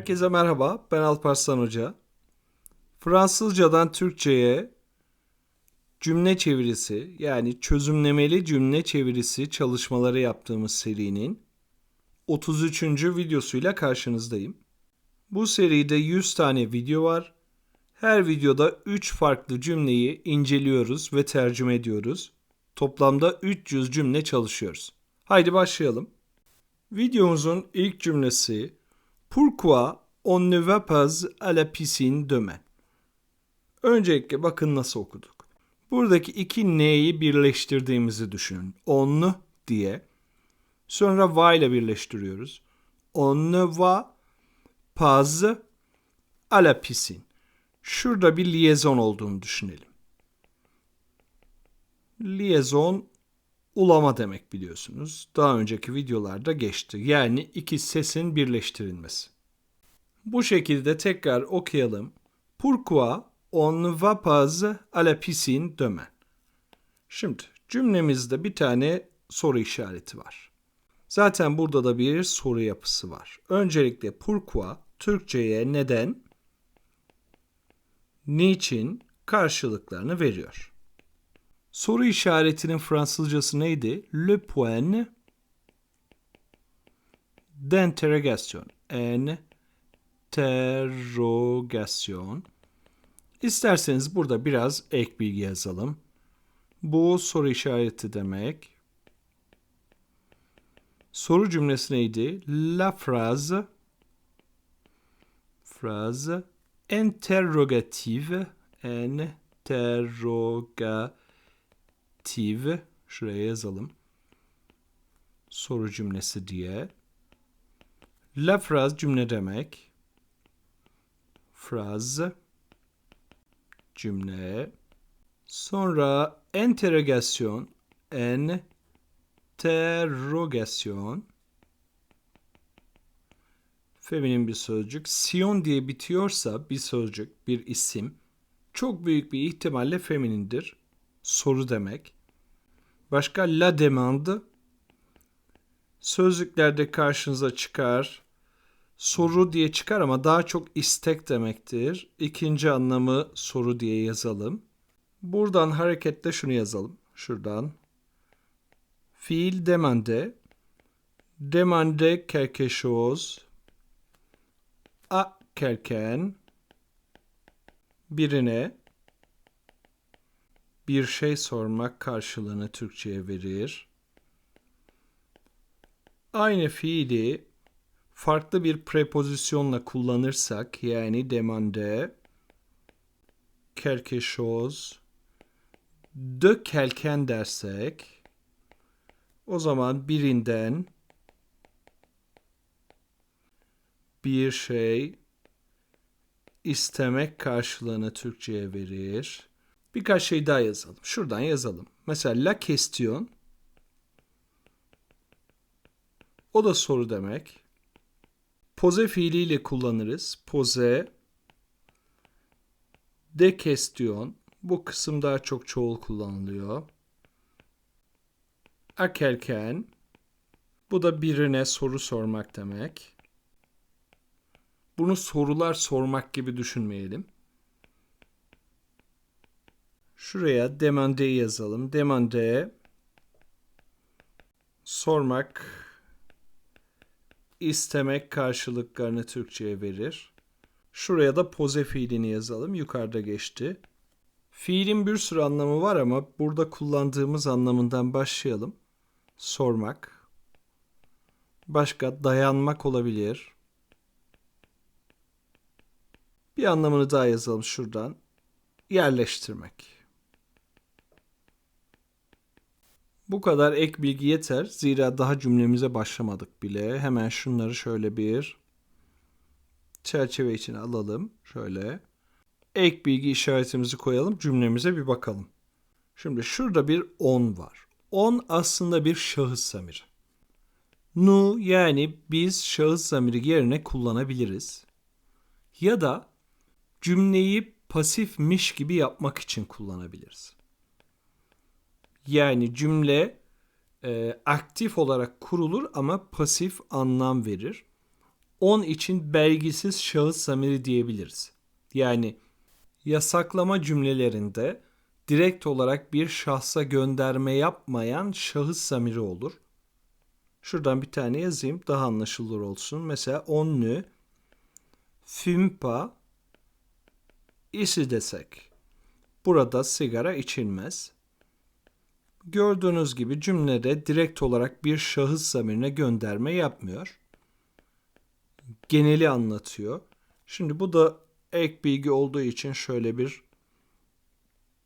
Herkese merhaba, ben Alparslan Hoca. Fransızcadan Türkçe'ye cümle çevirisi yani çözümlemeli cümle çevirisi çalışmaları yaptığımız serinin 33. videosuyla karşınızdayım. Bu seride 100 tane video var. Her videoda 3 farklı cümleyi inceliyoruz ve tercüme ediyoruz. Toplamda 300 cümle çalışıyoruz. Haydi başlayalım. Videomuzun ilk cümlesi Pourquoi on ne va pas à la piscine demain? Öncelikle bakın nasıl okuduk. Buradaki iki ne'yi birleştirdiğimizi düşünün. On diye. Sonra va ile birleştiriyoruz. On ne va pas à la piscine. Şurada bir liaison olduğunu düşünelim. Liaison ulama demek biliyorsunuz. Daha önceki videolarda geçti. Yani iki sesin birleştirilmesi. Bu şekilde tekrar okuyalım. Pourquoi on va pas à la piscine demain? Şimdi cümlemizde bir tane soru işareti var. Zaten burada da bir soru yapısı var. Öncelikle pourquoi Türkçe'ye neden, niçin karşılıklarını veriyor. Soru işaretinin Fransızcası neydi? Le point d'interrogation. Interrogation. İsterseniz burada biraz ek bilgi yazalım. Bu soru işareti demek. Soru cümlesi neydi? La phrase phrase interrogative interrogative şuraya yazalım. Soru cümlesi diye. La phrase cümle demek. Phrase cümle. Sonra interrogation interrogation feminin bir sözcük. Sion diye bitiyorsa bir sözcük, bir isim çok büyük bir ihtimalle feminindir. Soru demek. Başka la demande sözlüklerde karşınıza çıkar. Soru diye çıkar ama daha çok istek demektir. İkinci anlamı soru diye yazalım. Buradan hareketle şunu yazalım. Şuradan. Fiil demande. Demande quelque chose. A quelqu'un. Birine bir şey sormak karşılığını Türkçe'ye verir. Aynı fiili farklı bir prepozisyonla kullanırsak yani demande quelque chose de quelqu'un dersek o zaman birinden bir şey istemek karşılığını Türkçe'ye verir. Birkaç şey daha yazalım. Şuradan yazalım. Mesela la question o da soru demek. Pose fiiliyle kullanırız. Pose de question bu kısım daha çok çoğul kullanılıyor. Akerken bu da birine soru sormak demek. Bunu sorular sormak gibi düşünmeyelim. Şuraya demande yazalım. Demande sormak, istemek karşılıklarını Türkçe'ye verir. Şuraya da poze fiilini yazalım. Yukarıda geçti. Fiilin bir sürü anlamı var ama burada kullandığımız anlamından başlayalım. Sormak. Başka dayanmak olabilir. Bir anlamını daha yazalım şuradan. Yerleştirmek. Bu kadar ek bilgi yeter. Zira daha cümlemize başlamadık bile. Hemen şunları şöyle bir çerçeve içine alalım. Şöyle. Ek bilgi işaretimizi koyalım. Cümlemize bir bakalım. Şimdi şurada bir on var. On aslında bir şahıs zamiri. Nu yani biz şahıs zamiri yerine kullanabiliriz. Ya da cümleyi pasifmiş gibi yapmak için kullanabiliriz. Yani cümle e, aktif olarak kurulur ama pasif anlam verir. on için belgisiz şahıs zamiri diyebiliriz. Yani yasaklama cümlelerinde direkt olarak bir şahsa gönderme yapmayan şahıs zamiri olur. Şuradan bir tane yazayım daha anlaşılır olsun. Mesela on ne fume pas ici desek. Burada sigara içilmez. Gördüğünüz gibi cümlede direkt olarak bir şahıs zamirine gönderme yapmıyor. Geneli anlatıyor. Şimdi bu da ek bilgi olduğu için şöyle bir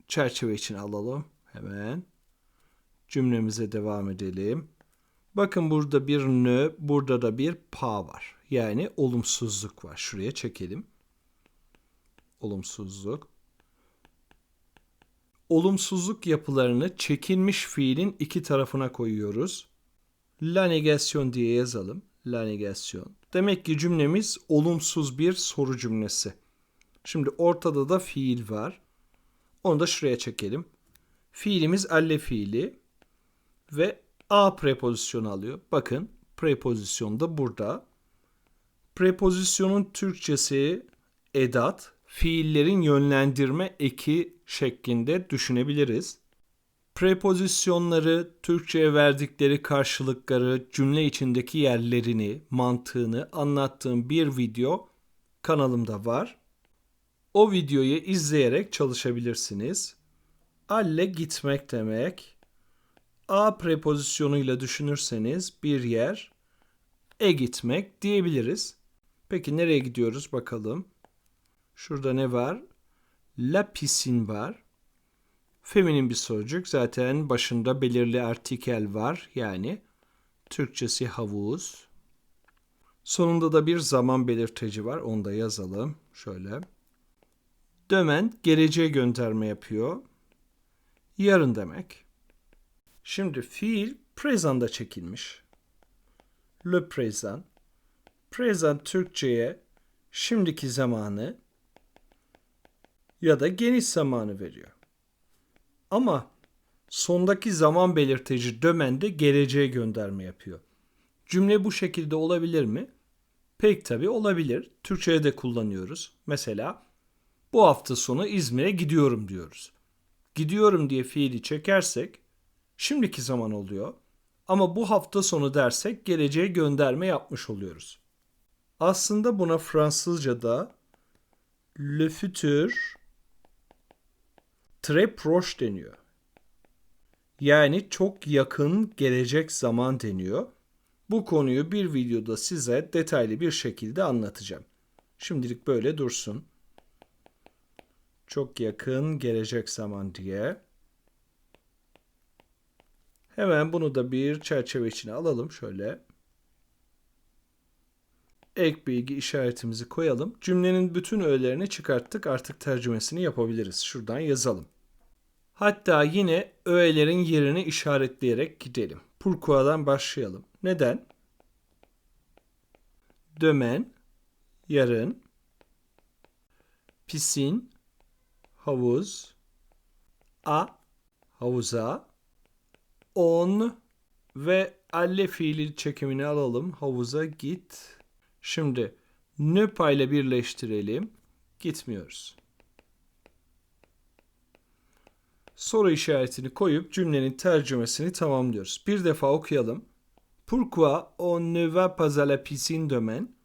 çerçeve için alalım. Hemen cümlemize devam edelim. Bakın burada bir nö, burada da bir pa var. Yani olumsuzluk var. Şuraya çekelim. Olumsuzluk. Olumsuzluk yapılarını çekilmiş fiilin iki tarafına koyuyoruz. La negation diye yazalım. La negation. Demek ki cümlemiz olumsuz bir soru cümlesi. Şimdi ortada da fiil var. Onu da şuraya çekelim. Fiilimiz alle fiili ve a prepozisyonu alıyor. Bakın prepozisyon da burada. Prepozisyonun Türkçesi edat, fiillerin yönlendirme eki şeklinde düşünebiliriz. Prepozisyonları, Türkçe'ye verdikleri karşılıkları, cümle içindeki yerlerini, mantığını anlattığım bir video kanalımda var. O videoyu izleyerek çalışabilirsiniz. Alle gitmek demek. A prepozisyonuyla düşünürseniz bir yer e gitmek diyebiliriz. Peki nereye gidiyoruz bakalım. Şurada ne var? La piscine var. Feminin bir sözcük. Zaten başında belirli artikel var. Yani Türkçesi havuz. Sonunda da bir zaman belirteci var. Onu da yazalım. Şöyle. Dömen geleceğe gönderme yapıyor. Yarın demek. Şimdi fiil present'da çekilmiş. Le présent. Present Türkçe'ye şimdiki zamanı ya da geniş zamanı veriyor. Ama sondaki zaman belirteci dömende geleceğe gönderme yapıyor. Cümle bu şekilde olabilir mi? Pek tabii olabilir. Türkçe'de de kullanıyoruz. Mesela bu hafta sonu İzmir'e gidiyorum diyoruz. Gidiyorum diye fiili çekersek şimdiki zaman oluyor. Ama bu hafta sonu dersek geleceğe gönderme yapmış oluyoruz. Aslında buna Fransızca'da le futur très proche deniyor. Yani çok yakın gelecek zaman deniyor. Bu konuyu bir videoda size detaylı bir şekilde anlatacağım. Şimdilik böyle dursun. Çok yakın gelecek zaman diye. Hemen bunu da bir çerçeve içine alalım şöyle. Ek bilgi işaretimizi koyalım. Cümlenin bütün öğelerini çıkarttık. Artık tercümesini yapabiliriz. Şuradan yazalım. Hatta yine öğelerin yerini işaretleyerek gidelim. Pourquo'dan başlayalım. Neden? Dömen, yarın, pisin, havuz, a, havuza, on ve alle fiili çekimini alalım. Havuza git. Şimdi nöpa ile birleştirelim. Gitmiyoruz. Soru işaretini koyup cümlenin tercümesini tamamlıyoruz. Bir defa okuyalım. Pourquoi on ne va pas à la piscine demain?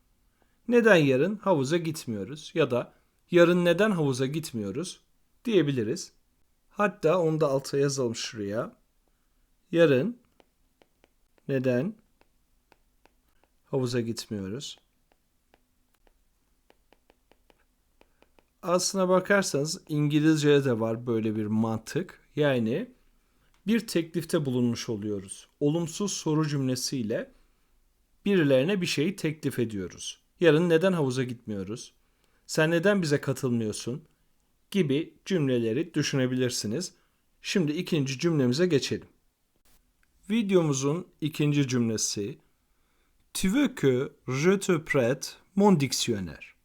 Neden yarın havuza gitmiyoruz? Ya da yarın neden havuza gitmiyoruz? Diyebiliriz. Hatta onu da alta yazalım şuraya. Yarın neden havuza gitmiyoruz? Aslına bakarsanız İngilizce'de de var böyle bir mantık. Yani bir teklifte bulunmuş oluyoruz. Olumsuz soru cümlesiyle birilerine bir şeyi teklif ediyoruz. Yarın neden havuza gitmiyoruz? Sen neden bize katılmıyorsun? Gibi cümleleri düşünebilirsiniz. Şimdi ikinci cümlemize geçelim. Videomuzun ikinci cümlesi Tu veux que je te prête mon dictionnaire?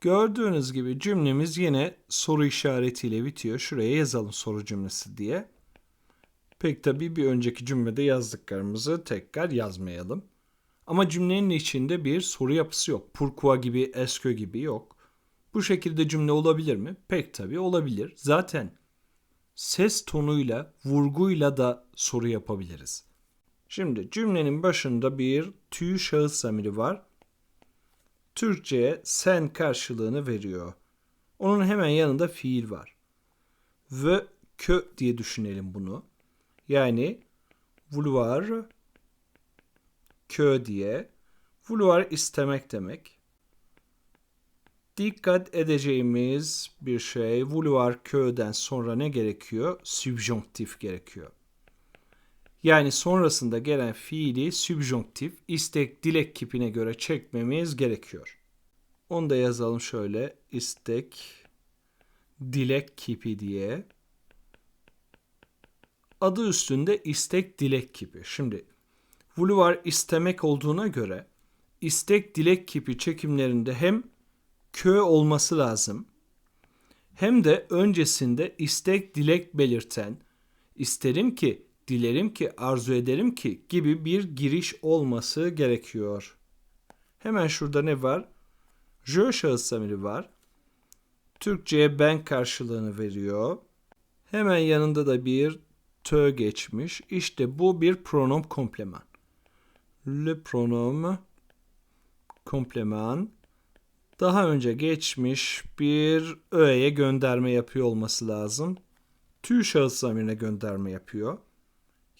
Gördüğünüz gibi cümlemiz yine soru işaretiyle bitiyor. Şuraya yazalım soru cümlesi diye. Pek tabii bir önceki cümlede yazdıklarımızı tekrar yazmayalım. Ama cümlenin içinde bir soru yapısı yok. Pourquoi gibi, que gibi yok. Bu şekilde cümle olabilir mi? Pek tabii olabilir. Zaten ses tonuyla, vurguyla da soru yapabiliriz. Şimdi cümlenin başında bir tüy şahıs zamiri var. Türkçe'ye sen karşılığını veriyor. Onun hemen yanında fiil var. Ve kö diye düşünelim bunu. Yani vouloir kö diye. Vouloir istemek demek. Dikkat edeceğimiz bir şey vouloir kö'den sonra ne gerekiyor? Subjonktif gerekiyor. Yani sonrasında gelen fiili subjonktif istek dilek kipine göre çekmemiz gerekiyor. Onu da yazalım şöyle istek dilek kipi diye. Adı üstünde istek dilek kipi. Şimdi vouloir istemek olduğuna göre istek dilek kipi çekimlerinde hem kö olması lazım hem de öncesinde istek dilek belirten isterim ki, dilerim ki, arzu ederim ki gibi bir giriş olması gerekiyor. Hemen şurada ne var? Je şahıs zamiri var. Türkçe'ye ben karşılığını veriyor. Hemen yanında da bir tö geçmiş. İşte bu bir pronom kompleman. Le pronom kompleman daha önce geçmiş bir öğeye gönderme yapıyor olması lazım. Tüy şahıs zamirine gönderme yapıyor.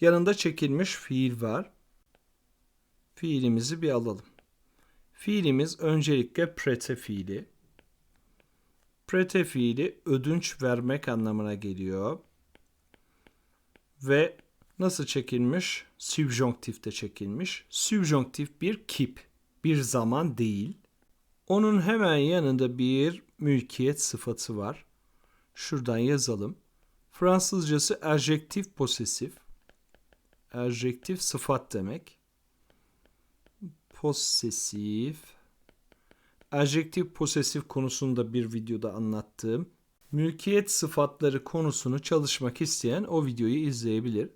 Yanında çekilmiş fiil var. Fiilimizi bir alalım. Fiilimiz öncelikle prete fiili. Prete fiili ödünç vermek anlamına geliyor. Ve nasıl çekilmiş? Subjonktifte çekilmiş. Subjonktif bir kip, bir zaman değil. Onun hemen yanında bir mülkiyet sıfatı var. Şuradan yazalım. Fransızcası adjektif posesif. Adjektif sıfat demek. Posesif. Adjektif posesif konusunda bir videoda anlattığım mülkiyet sıfatları konusunu çalışmak isteyen o videoyu izleyebilir.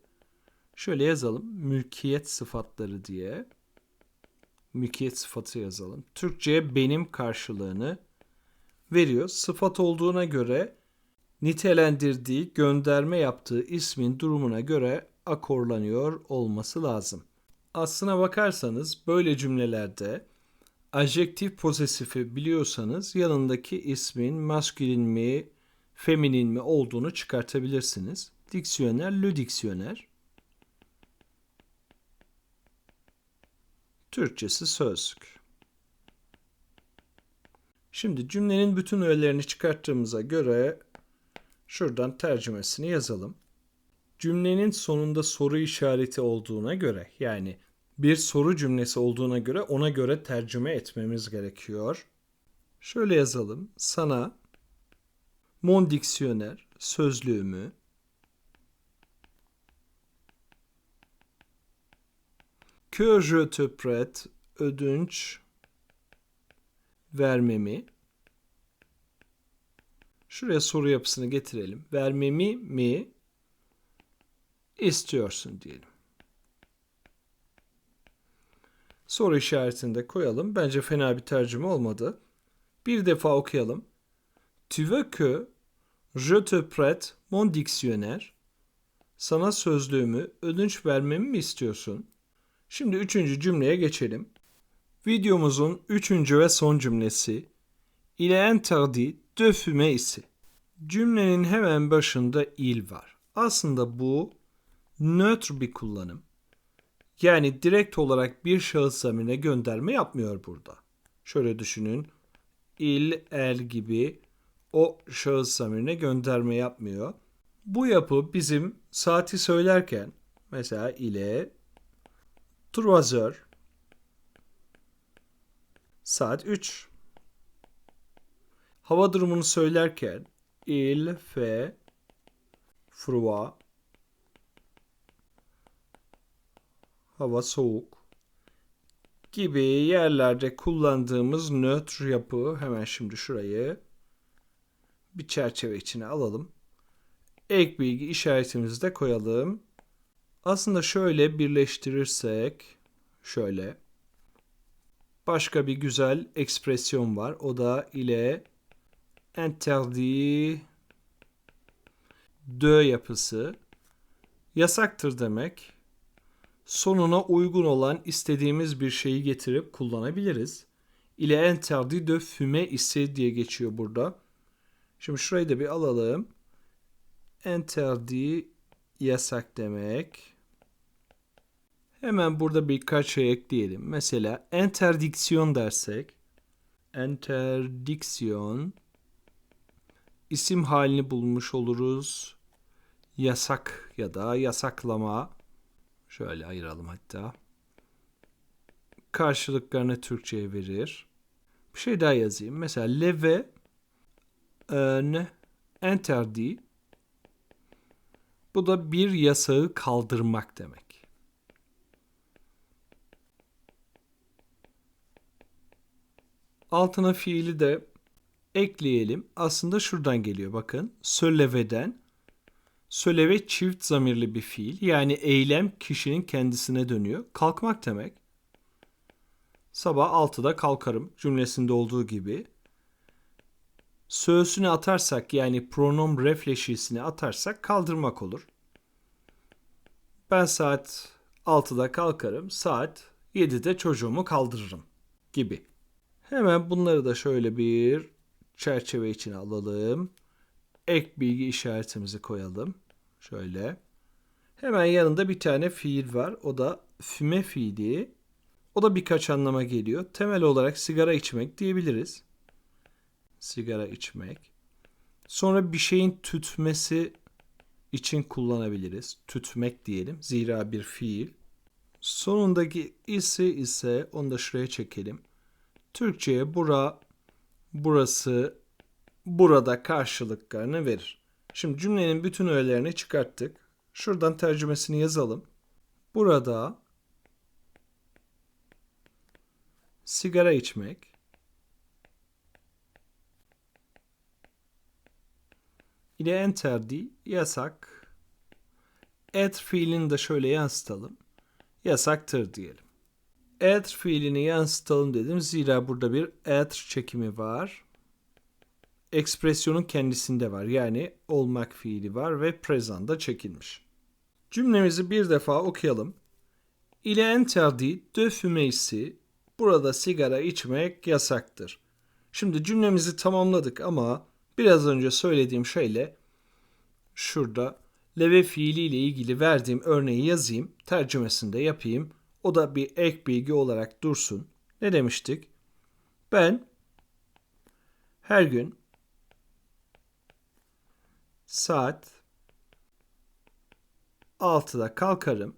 Şöyle yazalım. Mülkiyet sıfatları diye mülkiyet sıfatı yazalım. Türkçe'ye benim karşılığını veriyor. Sıfat olduğuna göre nitelendirdiği, gönderme yaptığı ismin durumuna göre akorlanıyor olması lazım. Aslına bakarsanız böyle cümlelerde adjektif pozesifi biliyorsanız yanındaki ismin maskülin mi, feminin mi olduğunu çıkartabilirsiniz. Diksiyoner, le diksiyoner. Türkçesi sözlük. Şimdi cümlenin bütün öğelerini çıkarttığımıza göre şuradan tercümesini yazalım. Cümlenin sonunda soru işareti olduğuna göre yani bir soru cümlesi olduğuna göre ona göre tercüme etmemiz gerekiyor. Şöyle yazalım. Sana mon diksiyoner sözlüğümü que je te prête ödünç vermemi şuraya soru yapısını getirelim. Vermemi mi istiyorsun diyelim. Soru işaretini de koyalım. Bence fena bir tercüme olmadı. Bir defa okuyalım. Tu veux que je te prête mon dictionnaire? Sana sözlüğümü ödünç vermemi mi istiyorsun? Şimdi üçüncü cümleye geçelim. Videomuzun üçüncü ve son cümlesi Il est interdit de fumer ici. Cümlenin hemen başında il var. Aslında bu nötr bir kullanım. Yani direkt olarak bir şahıs zamirine gönderme yapmıyor burada. Şöyle düşünün. Il, el gibi o şahıs zamirine gönderme yapmıyor. Bu yapı bizim saati söylerken mesela ile Trois heures. Saat 3. Hava durumunu söylerken il fait froid. Hava soğuk gibi yerlerde kullandığımız nötr yapı hemen şimdi şurayı bir çerçeve içine alalım. Ek bilgi işaretimizi de koyalım. Aslında şöyle birleştirirsek şöyle başka bir güzel ekspresyon var. O da ile interdit de yapısı yasaktır demek. Sonuna uygun olan istediğimiz bir şeyi getirip kullanabiliriz. ile interdit de fumer ise diye geçiyor burada. Şimdi şurayı da bir alalım. Interdit yasak demek. Hemen burada birkaç şey ekleyelim. Mesela interdiksiyon dersek interdiksiyon isim halini bulmuş oluruz. Yasak ya da yasaklama. Şöyle ayıralım hatta. Karşılıklarını Türkçe'ye verir. Bir şey daha yazayım. Mesela leve un interdit bu da bir yasağı kaldırmak demek. Altına fiili de ekleyelim. Aslında şuradan geliyor bakın. Söleveden. Söleve çift zamirli bir fiil. Yani eylem kişinin kendisine dönüyor. Kalkmak demek. Sabah 6'da kalkarım cümlesinde olduğu gibi. Söğüsünü atarsak yani pronom refleşisini atarsak kaldırmak olur. Ben saat 6'da kalkarım, saat 7'de çocuğumu kaldırırım gibi. Hemen bunları da şöyle bir çerçeve içine alalım. Ek bilgi işaretimizi koyalım. Şöyle. Hemen yanında bir tane fiil var. O da füme fiili. O da birkaç anlama geliyor. Temel olarak sigara içmek diyebiliriz. Sigara içmek. Sonra bir şeyin tütmesi için kullanabiliriz. Tütmek diyelim. Zira bir fiil. Sonundaki isi ise onu da şuraya çekelim. Türkçe'ye bura, burası, burada karşılıklarını verir. Şimdi cümlenin bütün öğelerini çıkarttık. Şuradan tercümesini yazalım. Burada sigara içmek ile enterdi yasak. Et fiilini de şöyle yansıtalım. Yasaktır diyelim. Être fiilini yansıtalım dedim. Zira burada bir être çekimi var. Ekspresyonun kendisinde var. Yani olmak fiili var ve present'da çekilmiş. Cümlemizi bir defa okuyalım. Il est interdit de fumer ici. Burada sigara içmek yasaktır. Şimdi cümlemizi tamamladık ama biraz önce söylediğim şeyle şurada leve fiili ile ilgili verdiğim örneği yazayım, tercümesini de yapayım. O da bir ek bilgi olarak dursun. Ne demiştik? Ben her gün saat 6'da kalkarım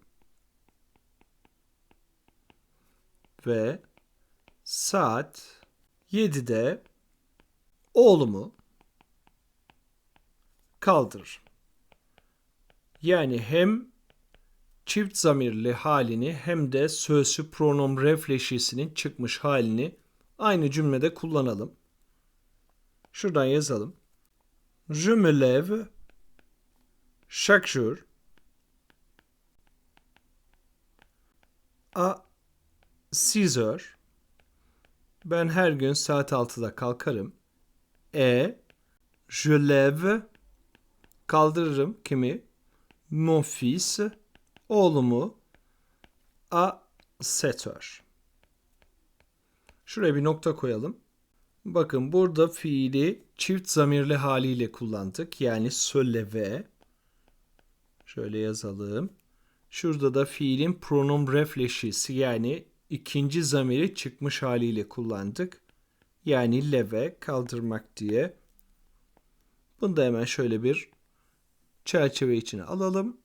ve saat 7'de oğlumu kaldırır. Yani hem çift zamirli halini hem de sözcü pronom refleşisinin çıkmış halini aynı cümlede kullanalım. Şuradan yazalım. Je me lève chaque jour à 6 heures. Ben her gün saat 6'da kalkarım. E je lève kaldırırım kimi? Mon fils oğlumu a setter. Şuraya bir nokta koyalım. Bakın burada fiili çift zamirli haliyle kullandık. Yani söyleve. Şöyle yazalım. Şurada da fiilin pronom refleşisi yani ikinci zamiri çıkmış haliyle kullandık. Yani leve kaldırmak diye. Bunu da hemen şöyle bir çerçeve içine alalım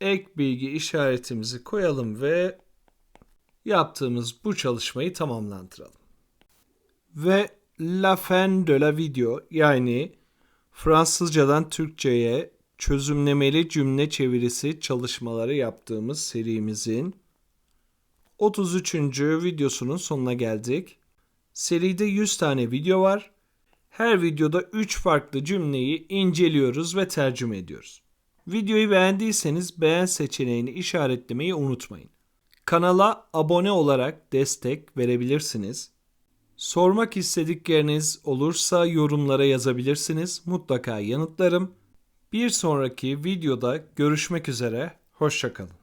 ek bilgi işaretimizi koyalım ve yaptığımız bu çalışmayı tamamlandıralım. Ve la fin de la video yani Fransızcadan Türkçe'ye çözümlemeli cümle çevirisi çalışmaları yaptığımız serimizin 33. videosunun sonuna geldik. Seride 100 tane video var. Her videoda 3 farklı cümleyi inceliyoruz ve tercüme ediyoruz. Videoyu beğendiyseniz beğen seçeneğini işaretlemeyi unutmayın. Kanala abone olarak destek verebilirsiniz. Sormak istedikleriniz olursa yorumlara yazabilirsiniz. Mutlaka yanıtlarım. Bir sonraki videoda görüşmek üzere. Hoşçakalın.